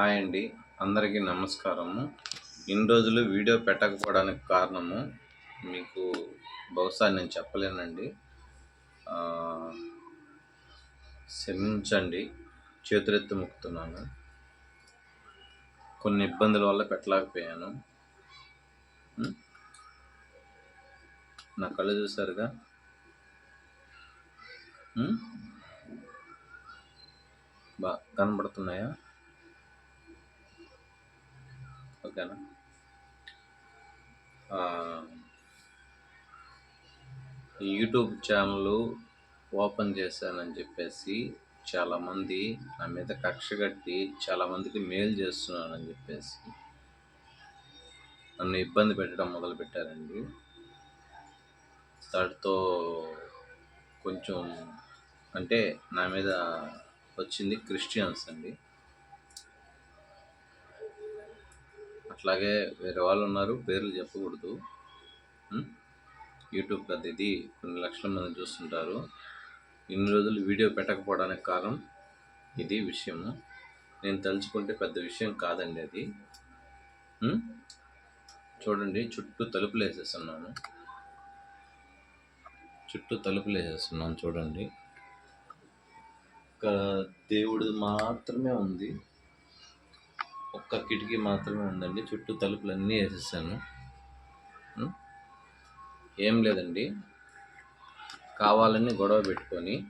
Hi అండి. అందరికీ నమస్కారము. ఇన్ని రోజులు వీడియో పెట్టకపోవడానికి కారణము మీకు బహుశా నేను చెప్పలేనండి. క్షమించండి. చేతులెత్తి మొక్కుతున్నాను. కొన్ని ఇబ్బందుల వల్ల పెట్టలేకపోయాను. నా కళ్ళు చూసారుగా బా కనబడుతున్నాయా? ఓకేనా? యూట్యూబ్ ఛానల్ ఓపెన్ చేశానని చెప్పేసి చాలామంది నా మీద కక్ష కట్టి చాలామందికి మేలు చేస్తున్నానని చెప్పేసి నన్ను ఇబ్బంది పెట్టడం మొదలుపెట్టారండి. దాటితో కొంచెం అంటే నా మీద వచ్చింది క్రిస్టియన్స్ అండి. అట్లాగే వేరే వాళ్ళు ఉన్నారు పేర్లు చెప్పకూడదు. యూట్యూబ్ కదా ఇది కొన్ని లక్షల మంది చూస్తుంటారు. ఇన్ని రోజులు వీడియో పెట్టకపోవడానికి కారణం ఇది విషయము. నేను తలుచుకుంటే పెద్ద విషయం కాదండి అది. చూడండి చుట్టూ తలుపులు వేసేస్తున్నాను. చుట్టూ తలుపులు వేసేస్తున్నాను చూడండి. ఒక దేవుడు మాత్రమే ఉంది. ఒక్క కిటికీ మాత్రమే ఉందండి. చుట్టూ తలుపులు అన్నీ వేసేసాను ఏం లేదండి. కావాలని గొడవ పెట్టుకొని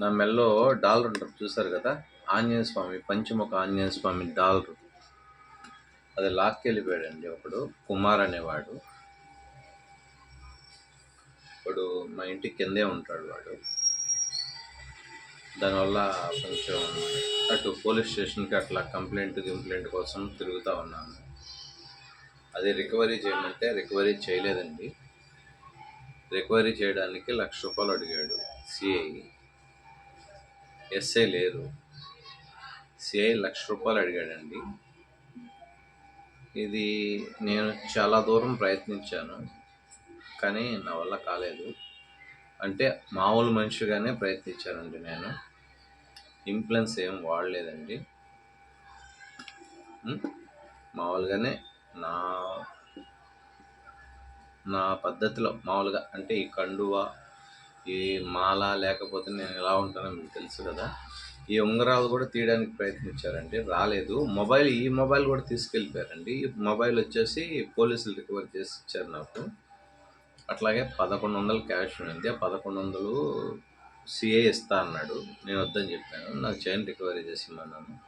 నా మెల్లో డాలర్ ఉంటుంది చూసారు కదా? ఆంజనేయ స్వామి పంచముఖ ఆంజనేయ స్వామి డాలర్ అది లాక్కెళ్ళిపోయాడండి ఒకడు కుమార్ అనేవాడు. ఇప్పుడు మా ఇంటి కిందే ఉంటాడు వాడు. దానివల్ల కొంచెం అటు పోలీస్ స్టేషన్కి అట్లా కంప్లైంట్ కంప్లైంట్ కోసం తిరుగుతూ ఉన్నాను. అది రికవరీ చేయమంటే రికవరీ చేయలేదండి. రికవరీ చేయడానికి లక్ష రూపాయలు అడిగాడు సిఐ ఎస్ఐ లేరు. సిఐ లక్ష రూపాయలు అడిగాడండి. ఇది నేను చాలా దూరం ప్రయత్నించాను కానీ నా వల్ల కాలేదు. అంటే మామూలు మనిషిగానే ప్రయత్నించానండి నేను. ఇంప్లెన్స్ ఏం వాడలేదండి. మామూలుగానే నా నా పద్ధతిలో మామూలుగా అంటే ఈ కండువ ఈ మాల లేకపోతే నేను ఎలా ఉంటానో మీకు తెలుసు కదా. ఈ ఉంగరాలు కూడా తీయడానికి ప్రయత్నించారండి. రాలేదు. మొబైల్ ఈ మొబైల్ కూడా తీసుకెళ్ళిపోయారండి. ఈ మొబైల్ వచ్చేసి పోలీసులు రికవర్ చేసి ఇచ్చారు నాకు. అట్లాగే పదకొండు వందలు క్యాష్ ఉంది ఆ పదకొండు వందలు సిఏ ఇస్తా అన్నాడు. నేను వద్దని చెప్పాను. నాకు చైన్ రికవరీ చేసి ఇమ్మన్నాను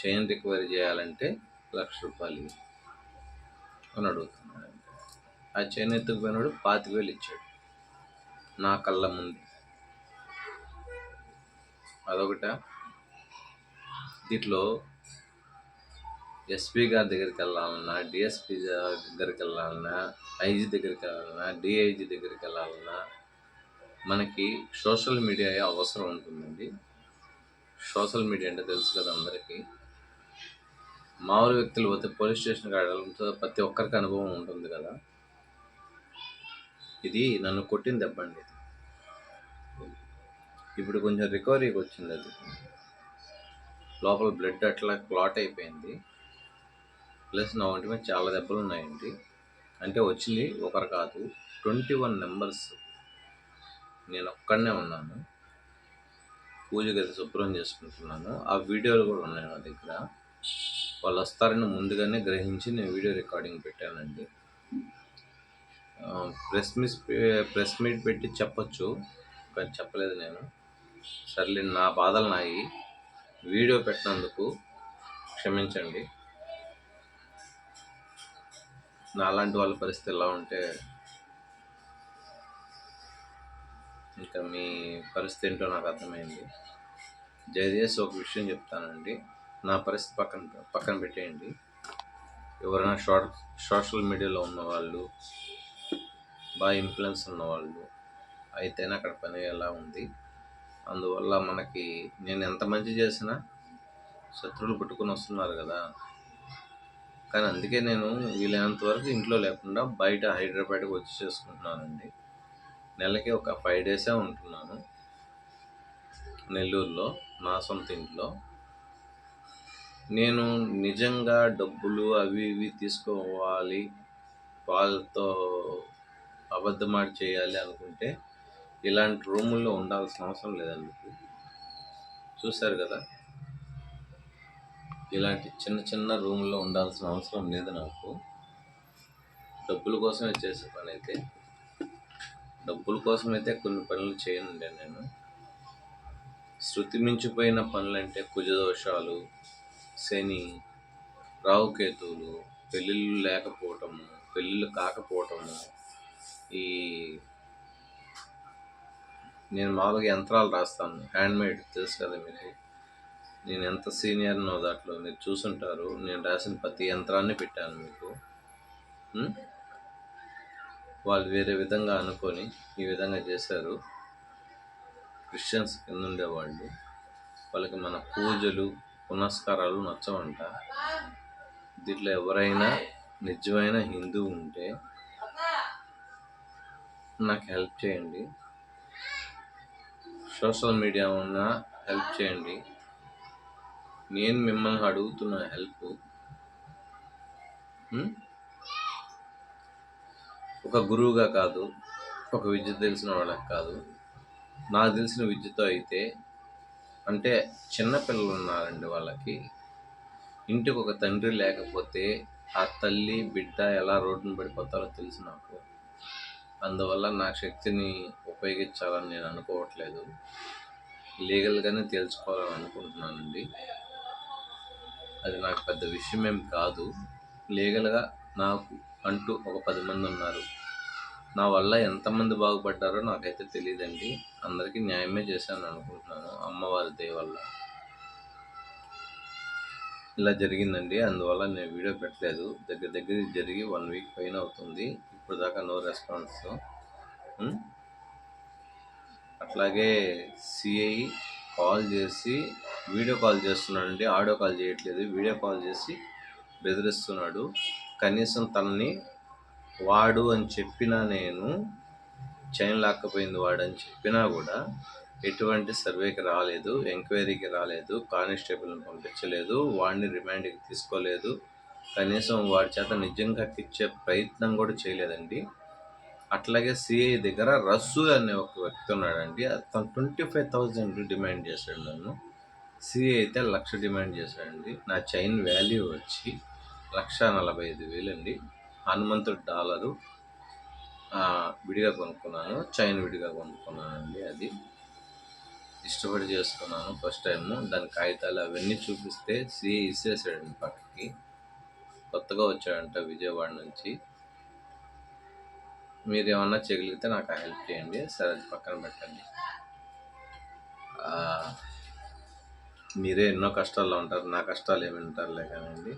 చైన్ రికవరీ చేయాలంటే లక్ష రూపాయలు అని అడుగుతున్నాడు. ఆ చైన్ ఎత్తుకుపోయినాడు పాతిక వేలు ఇచ్చాడు. నా కళ్ళ ముందు. అదొకట? దీంట్లో ఎస్పీ గారి దగ్గరికి వెళ్ళాలన్నా డిఎస్పీ దగ్గరికి వెళ్ళాలన్నా ఐజీ దగ్గరికి వెళ్ళాలన్నా డిఐజీ దగ్గరికి వెళ్ళాలన్నా మనకి సోషల్ మీడియా అవసరం ఉంటుందండి. సోషల్ మీడియా అంటే తెలుసు కదా అందరికీ. మామూలు వ్యక్తులు పోతే పోలీస్ స్టేషన్కి వెళ్ళడంతో ప్రతి ఒక్కరికి అనుభవం ఉంటుంది కదా. ఇది నన్ను కొట్టిన దెబ్బండి ఇప్పుడు కొంచెం రికవరీకి వచ్చింది అది. లోపల బ్లడ్ అట్లా క్లాట్ అయిపోయింది. ప్లస్ నా ఒంటి మీద చాలా దెబ్బలు ఉన్నాయండి. అంటే వచ్చింది ఒకరు కాదు ట్వంటీ వన్ నెంబర్స్ నేను ఒక్కడనే ఉన్నాను. పూజ గది శుభ్రం చేసుకుంటున్నాను. ఆ వీడియోలు కూడా ఉన్నాయి నా దగ్గర. వాళ్ళు వస్తారని ముందుగానే గ్రహించి నేను వీడియో రికార్డింగ్ పెట్టానండి. ప్రెస్ మిస్ ప్రెస్ మీట్ పెట్టి చెప్పచ్చు కానీ చెప్పలేదు నేను. సర్లే నా బాధలు నాయి. వీడియో పెట్టినందుకు క్షమించండి. నా అలాంటి వాళ్ళ పరిస్థితి ఎలా ఉంటే ఇంకా మీ పరిస్థితి ఏంటో నాకు అర్థమైంది. జయదేశ్ ఒక విషయం చెప్తానండి. నా పరిస్థితి పక్కన పక్కన పెట్టేయండి. ఎవరైనా షార్ట్ సోషల్ మీడియాలో ఉన్నవాళ్ళు బాగా ఇన్ఫ్లుయెన్స్ ఉన్నవాళ్ళు అయితేనే అక్కడ పని ఎలా ఉంది. అందువల్ల మనకి నేను ఎంత మంచి చేసినా శత్రువులు పుట్టుకొని వస్తున్నారు కదా కానీ అందుకే నేను వీలైనంత వరకు ఇంట్లో లేకుండా బయట హైదరాబాద్కి వచ్చి చేసుకుంటున్నానండి. నెలకి ఒక ఫైవ్ డేసే ఉంటున్నాను. నెల్లూరులో నా సొంత ఇంట్లో. నేను నిజంగా డబ్బులు అవి ఇవి తీసుకోవాలి వాళ్ళతో అబద్ధమాట చేయాలి అనుకుంటే ఇలాంటి రూముల్లో ఉండాల్సిన అవసరం లేదండి. చూశారు కదా? ఇలాంటి చిన్న చిన్న రూమ్లో ఉండాల్సిన అవసరం లేదు నాకు. డబ్బుల కోసమే చేసే పని అయితే డబ్బుల కోసమైతే కొన్ని పనులు చేయనుండే నేను. శృతి మించిపోయిన పనులంటే కుజదోషాలు శని రావుకేతువులు పెళ్ళిళ్ళు లేకపోవటము పెళ్ళిళ్ళు కాకపోవటము ఈ నేను మామూలుగా యంత్రాలు రాస్తాను. హ్యాండ్మేడ్ తెలుసు కదా మీకు నేను ఎంత సీనియర్నో దాంట్లో మీరు చూసుంటారు నేను రాసిన ప్రతి యంత్రాన్ని పెట్టాను మీకు. వాళ్ళు వేరే విధంగా అనుకొని ఈ విధంగా చేశారు. క్రిస్టియన్స్ కింద ఉండేవాళ్ళు వాళ్ళకి మన పూజలు పునస్కారాలు నచ్చవంట. దీంట్లో ఎవరైనా నిజమైన హిందూ ఉంటే నాకు హెల్ప్ చేయండి. సోషల్ మీడియా ఉన్న హెల్ప్ చేయండి. నేను మిమ్మల్ని అడుగుతున్న హెల్ప్ ఒక గురువుగా కాదు ఒక విద్య తెలిసిన వాళ్ళకి కాదు. నాకు తెలిసిన విద్యతో అయితే అంటే చిన్నపిల్లలు ఉన్నారండి వాళ్ళకి ఇంటికి ఒక తండ్రి లేకపోతే ఆ తల్లి బిడ్డ ఎలా రోడ్డును పడిపోతారో తెలుసు నాకు. అందువల్ల నా శక్తిని ఉపయోగించాలని నేను అనుకోవట్లేదు. లీగల్గానే తేల్చుకోవాలని అనుకుంటున్నానండి. అది నాకు పెద్ద విషయం ఏం కాదు. లీగల్గా నాకు అంటూ ఒక పది మంది ఉన్నారు. నా వల్ల ఎంతమంది బాగుపడ్డారో నాకైతే తెలియదండి అందరికీ న్యాయమే చేశాను అనుకుంటున్నాను అమ్మవారి దయ వల్ల. ఇలా జరిగిందండి. అందువల్ల నేను వీడియో పెట్టలేదు. దగ్గర దగ్గర జరిగి వన్ వీక్ పైన అవుతుంది. ఇప్పుడు దాకా నో రెస్పాన్స్. అట్లాగే సిఐ కాల్ చేసి వీడియో కాల్ చేస్తున్నాడండి ఆడియో కాల్ చేయట్లేదు వీడియో కాల్ చేసి బెదిరిస్తున్నాడు. కనీసం తనని వాడు అని చెప్పినా నేను చైన్ లాక్కపోయింది వాడు అని చెప్పినా కూడా ఎటువంటి సర్వేకి రాలేదు ఎంక్వైరీకి రాలేదు కానిస్టేబుల్ని పంపించలేదు వాడిని రిమాండ్కి తీసుకోలేదు. కనీసం వాడి చేత నిజంగా ఇచ్చే ప్రయత్నం కూడా చేయలేదండి. అట్లాగే సిఐ దగ్గర రసూల్ అనే ఒక వ్యక్తి ఉన్నాడండి. అతను ట్వంటీ ఫైవ్ థౌజండ్ డిమాండ్ చేశాడు నన్ను. సిఐ అయితే లక్ష డిమాండ్ చేశాడండి. నా చైన్ వాల్యూ వచ్చి లక్ష నలభై ఐదు వేలండి హనుమంతుడు డాలరు. విడిగా కొనుక్కున్నాను. చైన్ విడిగా కొనుక్కున్నానండి అది. ఇష్టపడి చేసుకున్నాను ఫస్ట్ టైము. దాని కాగితాలు అవన్నీ చూపిస్తే సిఐ ఇచ్చేసాడండి పక్కకి. కొత్తగా వచ్చాడంట విజయవాడ నుంచి. మీరు ఏమన్నా చేయగలిగితే నాకు హెల్ప్ చేయండి. సరే అది పక్కన పెట్టండి. మీరే ఎన్నో కష్టాల్లో ఉంటారు. నా కష్టాలు ఏమి ఉంటారులే కానివ్వండి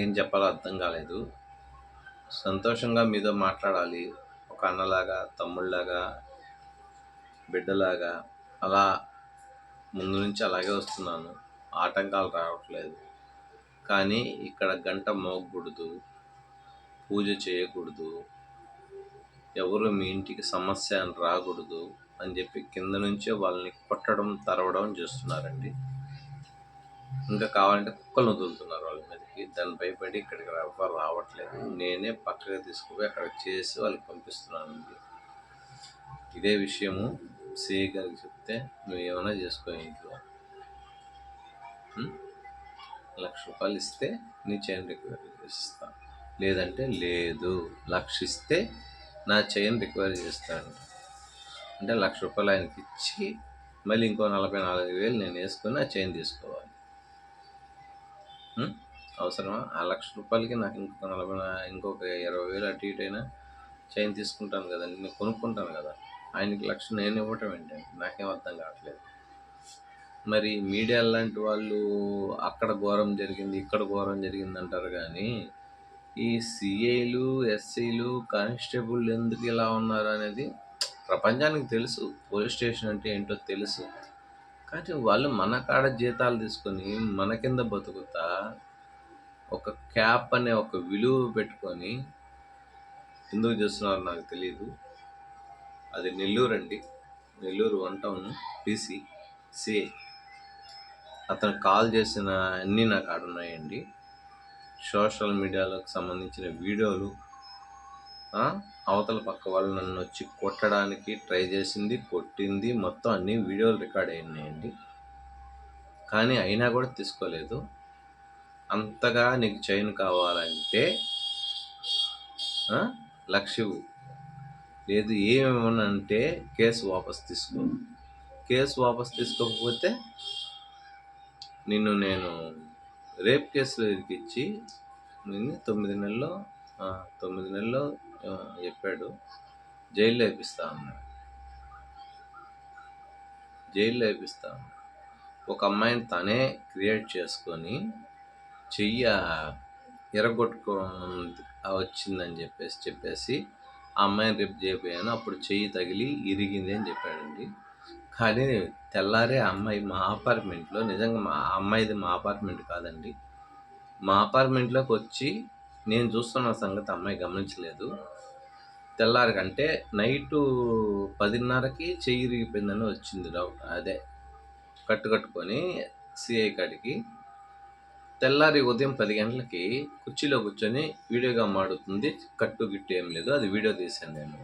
ఏం చెప్పాలో అర్థం కాలేదు. సంతోషంగా మీతో మాట్లాడాలి. ఒక అన్నలాగా తమ్ముళ్ళలాగా బిడ్డలాగా అలా ముందు నుంచి అలాగే వస్తున్నాను. ఆటంకాలు రావట్లేదు. కానీ ఇక్కడ గంట మోగకూడదు. పూజ చేయకూడదు. ఎవరు మీ ఇంటికి సమస్య అని రాకూడదు అని చెప్పి కింద నుంచే వాళ్ళని కొట్టడం తరవడం చేస్తున్నారండి. ఇంకా కావాలంటే కుక్కలు వదులుతున్నారు వాళ్ళ మీదకి. దాన్ని భయపడి ఇక్కడికి ఎవ్వరు రావట్లేదు. నేనే పక్కగా తీసుకుపోయి అక్కడ చేసి వాళ్ళకి పంపిస్తున్నానండి. ఇదే విషయము సిఐ గారికి చెప్తే నువ్వు ఏమైనా చేసుకో ఇంట్లో లక్ష రూపాయలు ఇస్తే నీ చైన్ రికవరీ చేస్తా. లేదంటే లేదు. లక్ష ఇస్తే నా చైన్ రికవరీ చేస్తాను. అంటే లక్ష రూపాయలు ఆయనకి ఇచ్చి మళ్ళీ ఇంకో నలభై నాలుగు వేలు నేను వేసుకుని ఆ చైన్ తీసుకోవాలి. అవసరమా? ఆ లక్ష రూపాయలకి నాకు ఇంకొక నలభై ఇంకొక ఇరవై వేలు అటు ఇటు అయినా చైన్ తీసుకుంటాను కదండి నేను కొనుక్కుంటాను కదా. ఆయనకి లక్ష నేను ఇవ్వటం ఏంటంటే నాకేం అర్థం కావట్లేదు. మరి మీడియా లాంటి వాళ్ళు అక్కడ ఘోరం జరిగింది ఇక్కడ ఘోరం జరిగింది అంటారు కానీ ఈ సిఐలు ఎస్సీలు కానిస్టేబుల్ ఎందుకు ఇలా ఉన్నారు అనేది ప్రపంచానికి తెలుసు. పోలీస్ స్టేషన్ అంటే ఏంటో తెలుసు. కానీ వాళ్ళు మన కాడ జీతాలు తీసుకొని మన కింద బతుకుతా ఒక క్యాప్ అనే ఒక విలువ పెట్టుకొని ఎందుకు చేస్తున్నారో నాకు తెలియదు అది నెల్లూరు అండి. Nellore one town PC C. అతను కాల్ చేసిన అన్నీ నాకు ఆడున్నాయండి సోషల్ మీడియాలకు సంబంధించిన వీడియోలు అవతల పక్క వాళ్ళు నన్ను వచ్చి కొట్టడానికి ట్రై చేసింది కొట్టింది మొత్తం అన్ని వీడియోలు రికార్డ్ అయినాయండి కానీ అయినా కూడా తీసుకోలేదు. అంతగా నీకు చైన్ కావాలంటే ఆ, లక్ష లేదు ఏమేమనంటే కేసు వాపస్ తీసుకో. కేసు వాపస్ తీసుకోకపోతే నిన్ను నేను రేప్ కేసులో ఇరికిచ్చి నిన్ను తొమ్మిది నెలల్లో తొమ్మిది నెలల్లో చెప్పాడు. జైల్లో వేపిస్తా అన్నాడు. జైల్లో వేపిస్తా ఒక అమ్మాయిని తనే క్రియేట్ చేసుకొని చెయ్యి ఎరగొట్టుకో వచ్చిందని చెప్పేసి చెప్పేసి ఆ అమ్మాయిని రేపు చేయబోయాను అప్పుడు చెయ్యి తగిలి ఇరిగింది అని చెప్పాడండి. కానీ తెల్లారే అమ్మాయి మా అపార్ట్మెంట్లో నిజంగా మా అమ్మాయిది మా అపార్ట్మెంట్ కాదండి. మా అపార్ట్మెంట్లోకి వచ్చి నేను చూస్తున్న సంగతి అమ్మాయి గమనించలేదు. తెల్లారి కంటే నైటు పదిన్నరకి చెయ్యి ఇరిగిపోయిందని వచ్చింది డౌట్ అదే కట్టు కట్టుకొని సిఐ కాడికి. తెల్లారి ఉదయం పది గంటలకి కుర్చీలో కూర్చొని వీడియోగా మాడుతుంది కట్టు గిట్టు ఏం లేదు. అది వీడియో తీశాను నేను.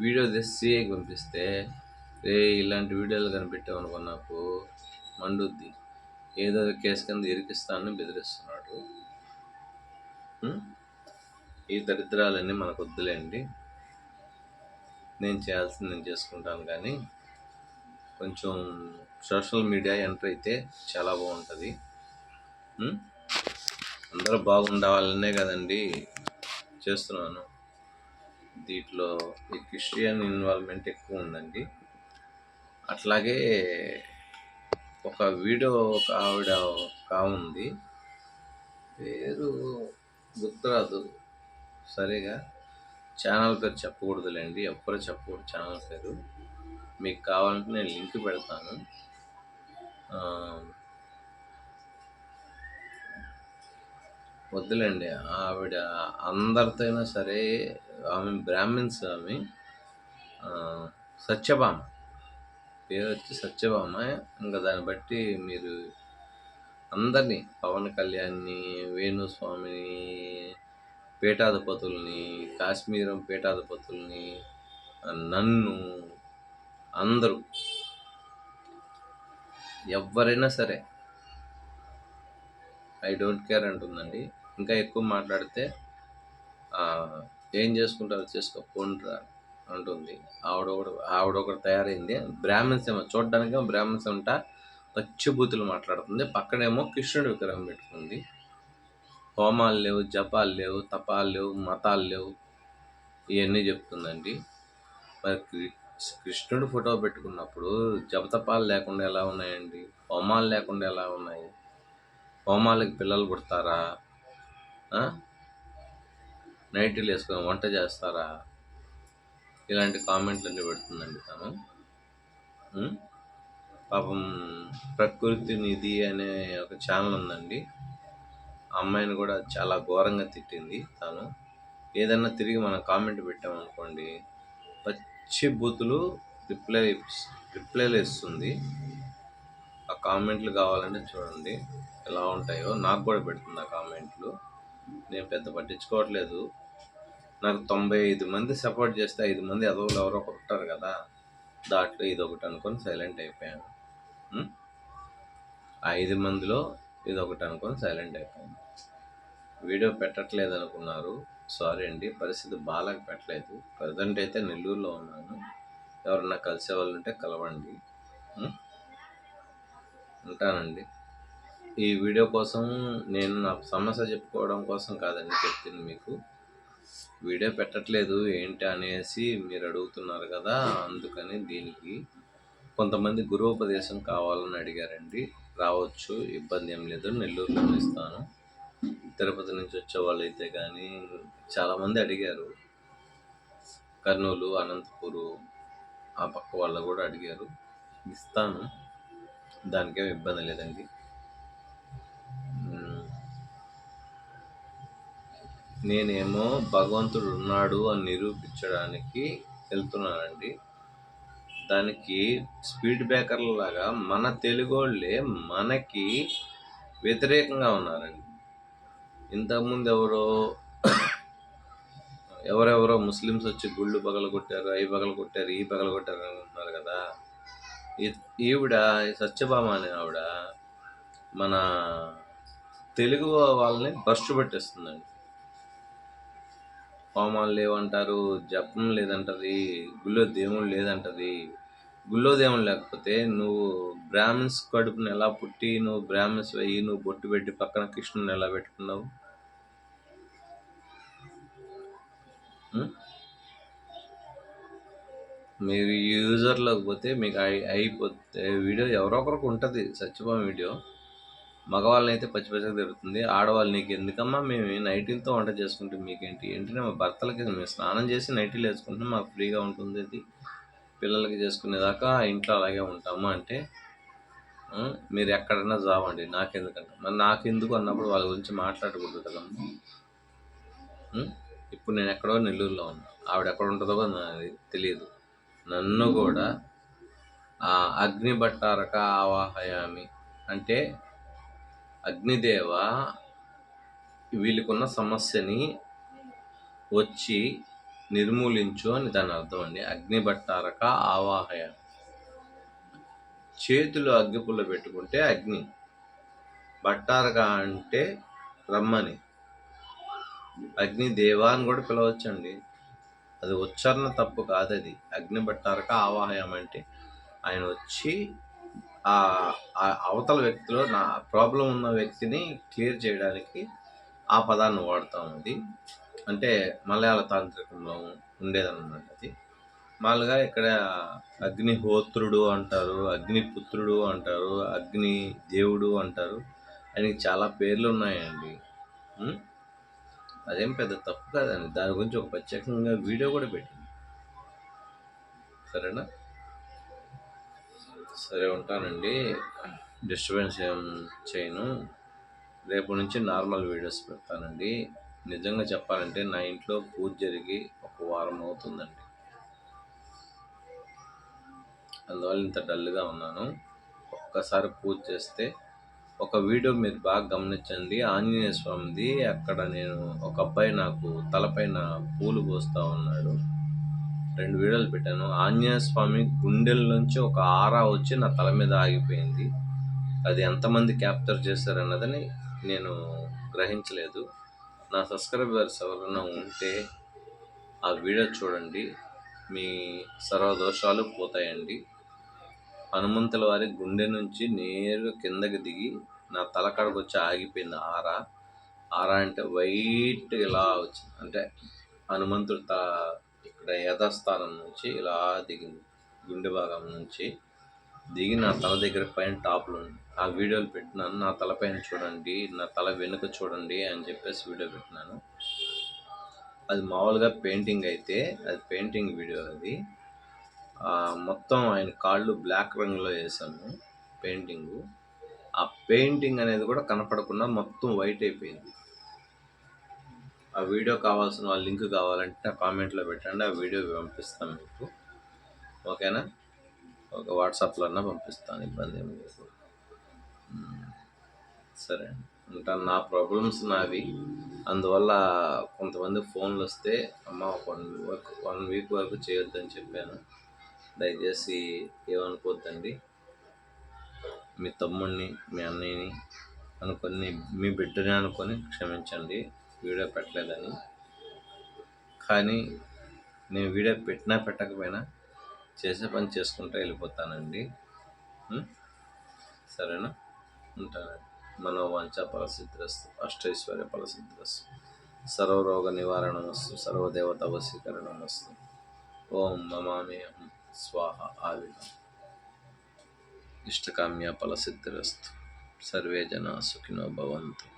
వీడియో తీసి సిఐకి పంపిస్తే రే ఇలాంటి వీడియోలు కనిపెట్టావు అనుకో నాకు. మండుద్ది. ఏదో కేసు కింద ఇరికిస్తానని బెదిరిస్తున్నాడు. ఈ దరిద్రాలన్నీ మనకు వద్దులేండి. నేను చేయాల్సింది నేను చేసుకుంటాను కానీ కొంచెం సోషల్ మీడియా ఎంటర్ అయితే చాలా బాగుంటుంది. అందరూ బాగుండాలనే కదండి చేస్తున్నాను. దీంట్లో ఈ క్రిస్టియన్ ఇన్వాల్వ్మెంట్ ఎక్కువ ఉందండి. అట్లాగే ఒక వీడియో ఒక ఆవిడ కావుంది పేరు గుర్తురాదు సరిగా. ఛానల్ పేరు చెప్పకూడదులేండి. ఎవ్వరు చెప్పకూడదు ఛానల్ పేరు. మీకు కావాలంటే నేను లింక్ పెడతాను. వద్దులేండి. ఆవిడ అందరితో అయినా సరే ఆమె బ్రాహ్మిన్స్ ఆమె. సత్యభామ. పేరు వచ్చి సత్యభామ. ఇంకా దాన్ని బట్టి మీరు అందరినీ పవన్ కళ్యాణ్ని వేణుస్వామిని పీఠాధిపతుల్ని కాశ్మీరం పీఠాధిపతుల్ని నన్ను అందరూ ఎవరైనా సరే ఐ డోంట్ కేర్ అంటుందండి. ఇంకా ఎక్కువ మాట్లాడితే ఏం చేసుకుంటారో చేసుకో అంటుంది. ఆవిడ ఒకటి ఆవిడ ఒకటి తయారైంది బ్రాహ్మణ్స్ ఏమో చూడడానికి బ్రాహ్మణ్స్ ఉంటా పచ్చిబూతులు మాట్లాడుతుంది. పక్కనేమో కృష్ణుడి విగ్రహం పెట్టుకుంది. హోమాలు లేవు జపాలు లేవు తపాలు లేవు మతాలు లేవు ఇవన్నీ చెప్తుందండి. మరి కృష్ణుడు ఫోటో పెట్టుకున్నప్పుడు జపతపాలు లేకుండా ఎలా ఉన్నాయండి? హోమాలు లేకుండా ఎలా ఉన్నాయి? హోమాలకి పిల్లలు పుడతారా? నైటీలు వేసుకొని వంట చేస్తారా? ఇలాంటి కామెంట్లు అన్ని పెడుతుందండి తను. పాపం ప్రకృతి నిధి అనే ఒక ఛానల్ ఉందండి. ఆ అమ్మాయిని కూడా చాలా ఘోరంగా తిట్టింది తను. ఏదన్నా తిరిగి మనం కామెంట్ పెట్టామనుకోండి పచ్చి బూతులు రిప్లై రిప్లైలు ఇస్తుంది ఆ కామెంట్లు కావాలంటే చూడండి ఎలా ఉంటాయో. నాకు కూడా పెడుతుంది ఆ కామెంట్లు. నేను పెద్ద పట్టించుకోవట్లేదు. నాకు తొంభై ఐదు మంది సపోర్ట్ చేస్తే ఐదు మంది ఎదవలు ఎవరో ఒకరు ఉంటారు కదా దాంట్లో ఇది ఒకటి అనుకొని సైలెంట్ అయిపోయాను. ఐదు మందిలో ఇది ఒకటి అనుకొని సైలెంట్ అయిపోయాను. వీడియో పెట్టట్లేదు అనుకున్నారు. సారీ అండి పరిస్థితి బాగాలకు పెట్టలేదు. ప్రజెంట్ అయితే నెల్లూరులో ఉన్నాను. ఎవరన్నా కలిసే వాళ్ళు ఉంటే కలవండి. ఉంటానండి. ఈ వీడియో కోసం నేను నా సమస్య చెప్పుకోవడం కోసం కాదండి చెప్పింది మీకు. వీడియో పెట్టట్లేదు ఏంటి అనేసి మీరు అడుగుతున్నారు కదా అందుకని దీనికి కొంతమంది గురువుపదేశం కావాలని అడిగారండి. రావచ్చు ఇబ్బంది ఏం లేదు నెల్లూరులో ఇస్తాను. తిరుపతి నుంచి వచ్చే వాళ్ళు అయితే కానీ చాలామంది అడిగారు. కర్నూలు అనంతపూరు ఆ పక్క వాళ్ళు కూడా అడిగారు. ఇస్తాను దానికేం ఇబ్బంది లేదండి. నేనేమో భగవంతుడు ఉన్నాడు అని నిరూపించడానికి వెళ్తున్నానండి. దానికి స్పీడ్ బ్రేకర్ లాగా మన తెలుగు వాళ్ళే మనకి వ్యతిరేకంగా ఉన్నారండి. ఇంతకుముందు ఎవరో ఎవరెవరో ముస్లిమ్స్ వచ్చి గుళ్ళు పగల కొట్టారు అవి పగల కొట్టారు ఈ పగల కొట్టారు అని అంటున్నారు కదా. ఈ- ఈవిడ సత్యభామ అనే ఆవిడ మన తెలుగు వాళ్ళని బస్టు పెట్టేస్తుందండి. హోమాలు లేవంటారు జపం లేదంటది గుళ్ళో దేవుడు లేదంటది. గుళ్ళో దేవుడు లేకపోతే నువ్వు బ్రాహ్మిన్స్ కడుపుని ఎలా పుట్టి నువ్వు బ్రాహ్మిన్స్ వెయ్యి నువ్వు బొట్టు పెట్టి పక్కన కృష్ణుని ఎలా పెట్టుకున్నావు? మీరు యూజర్లోకి పోతే మీకు అయి అయిపోతే వీడియో ఎవరో ఒకరికి ఉంటుంది సత్యభామ వీడియో. మగవాళ్ళని అయితే పచ్చి పచ్చిగా తిరుగుతుంది. ఆడవాళ్ళు నీకు ఎందుకమ్మా మేము నైటీలతో వంట చేసుకుంటే మీకేంటి? ఏంటంటే మా భర్తలకి మేము స్నానం చేసి నైటీలు వేసుకుంటే మాకు ఫ్రీగా ఉంటుంది అది పిల్లలకి చేసుకునేదాకా ఇంట్లో అలాగే ఉంటాము అంటే మీరు ఎక్కడైనా జావండి. నాకెందుకంట మరి నాకెందుకు అన్నప్పుడు వాళ్ళ గురించి మాట్లాడకూడదు కదమ్మా. ఇప్పుడు నేను ఎక్కడో నెల్లూరులో ఉన్నా. ఆవిడ ఎక్కడ ఉంటుందో నాకు తెలియదు. నన్ను కూడా అగ్ని భట్టారక ఆవాహయామి అంటే అగ్నిదేవ వీళ్ళకున్న సమస్యని వచ్చి నిర్మూలించు అని దాని అర్థం అండి. అగ్ని ఆవాహయ. ఆవాహయామి చేతులు అగ్గిపుల్ల పెట్టుకుంటే అగ్ని. భట్టారక అంటే రమ్మని. అగ్ని దేవా అని కూడా పిలవచ్చండి. అది ఉచ్చారణ తప్పు కాదు అది అగ్ని భట్టారక ఆవాహయం అంటే ఆయన వచ్చి అవతల వ్యక్తిలో నా ప్రాబ్లం ఉన్న వ్యక్తిని క్లియర్ చేయడానికి ఆ పదాన్ని వాడతాం అది అంటే మలయాళ తాంత్రికంలో ఉండేదన్నమాట అది. మామూలుగా ఇక్కడ అగ్నిహోత్రుడు అంటారు అగ్నిపుత్రుడు అంటారు అగ్ని దేవుడు అంటారు. ఆయనకి చాలా పేర్లు ఉన్నాయండి. అదేం పెద్ద తప్పు కాదండి. దాని గురించి ఒక ప్రత్యేకంగా వీడియో కూడా పెట్టింది. సరేనా? సరే ఉంటానండి. డిస్టర్బెన్స్ ఏం చేయను. రేపు నుంచి నార్మల్ వీడియోస్ పెడతానండి. నిజంగా చెప్పాలంటే నా ఇంట్లో పూజ జరిగి ఒక వారం అవుతుందండి. అందువల్ల ఇంత డల్గా ఉన్నాను. ఒక్కసారి పూజ చేస్తే ఒక వీడియో మీరు బాగా గమనించండి. ఆంజనేయ స్వామిది అక్కడ నేను ఒక అబ్బాయి నాకు తలపైన పూలు పోస్తూ ఉన్నాడు. రెండు వీడియోలు పెట్టాను. ఆంజనేయ స్వామి గుండెల నుంచి ఒక ఆరా వచ్చి నా తల మీద ఆగిపోయింది. అది ఎంతమంది క్యాప్చర్ చేశారన్నదని నేను గ్రహించలేదు. నా సబ్స్క్రైబర్స్ ఎవరైనా ఉంటే ఆ వీడియో చూడండి. మీ సర్వదోషాలు పోతాయండి. హనుమంతుల వారి గుండె నుంచి నేరుగా కిందకి దిగి నా తల కాడకు వచ్చి ఆగిపోయింది ఆరా. ఆరా అంటే వైట్ ఇలా వచ్చింది. అంటే హనుమంతుడు త ఇక్కడ యథాస్థానం నుంచి ఇలా దిగింది గుండె భాగం నుంచి దిగి నా తల దగ్గర పైన టాప్లు ఉంది ఆ వీడియోలు పెట్టినాను. నా తల పైన చూడండి నా తల వెనుక చూడండి అని చెప్పేసి వీడియో పెట్టినాను. అది మామూలుగా పెయింటింగ్ అయితే అది పెయింటింగ్ వీడియో అది. మొత్తం ఆయన కాళ్ళు బ్లాక్ రంగులో వేసాము పెయింటింగు. ఆ పెయింటింగ్ అనేది కూడా కనపడకుండా మొత్తం వైట్ అయిపోయింది. ఆ వీడియో కావాల్సిన వాళ్ళ లింక్ కావాలంటే కామెంట్లో పెట్టండి ఆ వీడియో పంపిస్తాను మీకు. ఓకేనా? ఒక వాట్సాప్లో అన్నా పంపిస్తాను ఇబ్బంది ఏమి లేదు. సరే. అంటే నా ప్రాబ్లమ్స్ నావి. అందువల్ల కొంతమంది ఫోన్లు వస్తే అమ్మ ఒక వన్ వీక్ వన్ వీక్ వరకు చేయొద్దని చెప్పాను. దయచేసి ఏమనుకోవద్దండి మీ తమ్ముడిని మీ అన్నయ్యని అనుకొని మీ బిడ్డని అనుకొని క్షమించండి. వీడియో పెట్టలేదని. కానీ నేను వీడియో పెట్టినా పెట్టకపోయినా చేసే పని చేసుకుంటూ వెళ్ళిపోతానండి. సరేనా? ఉంటానండి. మనోవాంఛ ఫలసిద్ధిరస్తు అష్టైశ్వర్య ఫలసిద్ధిరస్తు సర్వరోగ నివారణమస్తు సర్వదేవత వశీకరణమస్తు ఓం మమామేహం స్వాహ ఆవిర్భం ఇష్టకామ్య ఫలసిద్ధిరస్తు. సర్వే జనా సుఖినో భవంతు.